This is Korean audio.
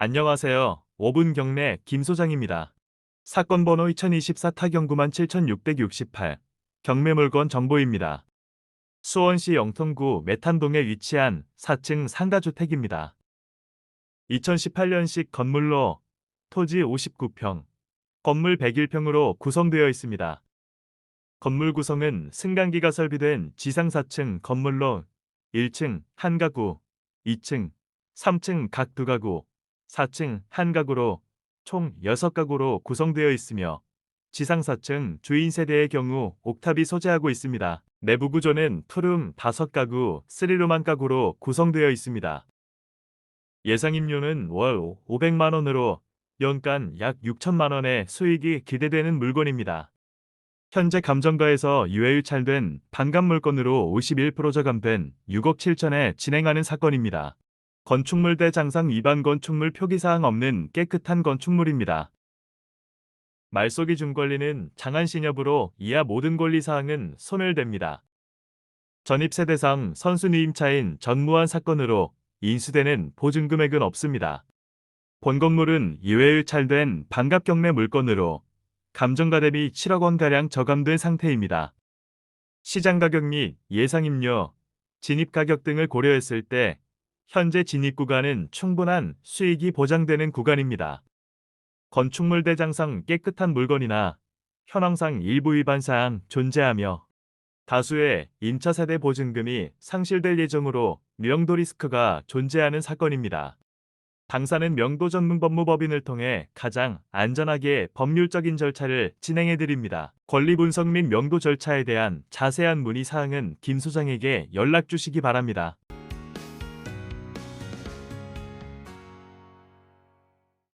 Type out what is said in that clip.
안녕하세요. 5분 경내 김 소장입니다. 사건 번호 2024 타경구만 7668 경매 물건 정보입니다. 수원시 영통구 메탄동에 위치한 4층 상가주택입니다. 2018년식 건물로 토지 59평, 건물 101평으로 구성되어 있습니다. 건물 구성은 승강기가 설비된 지상 4층 건물로 1층 한 가구, 2층, 3층 각 두 가구, 4층 한 가구로 총 6가구로 구성되어 있으며 지상 4층 주인 세대의 경우 옥탑이 소재하고 있습니다. 내부 구조는 투룸 5가구, 3루만 가구로 구성되어 있습니다. 예상 임료는 월 500만 원으로 연간 약 6천만 원의 수익이 기대되는 물건입니다. 현재 감정가에서 유해율 찰된 반감 물건으로 51% 저감된 6억 7천에 진행하는 사건입니다. 건축물 대장상 위반 건축물 표기사항 없는 깨끗한 건축물입니다. 말소기 중권리는 장안신 여부로 이하 모든 권리사항은 소멸됩니다. 전입세대상 선순위임차인 전무한 사건으로 인수되는 보증금액은 없습니다. 본 건물은 이외의 찰된 반갑 경매 물건으로 감정가 대비 7억 원가량 저감된 상태입니다. 시장 가격 및 예상 임료, 진입 가격 등을 고려했을 때 현재 진입 구간은 충분한 수익이 보장되는 구간입니다. 건축물 대장상 깨끗한 물건이나 현황상 일부 위반 사항 존재하며 다수의 임차 세대 보증금이 상실될 예정으로 명도 리스크가 존재하는 사건입니다. 당사는 명도 전문 법무법인을 통해 가장 안전하게 법률적인 절차를 진행해 드립니다. 권리 분석 및 명도 절차에 대한 자세한 문의 사항은 김 소장에게 연락 주시기 바랍니다.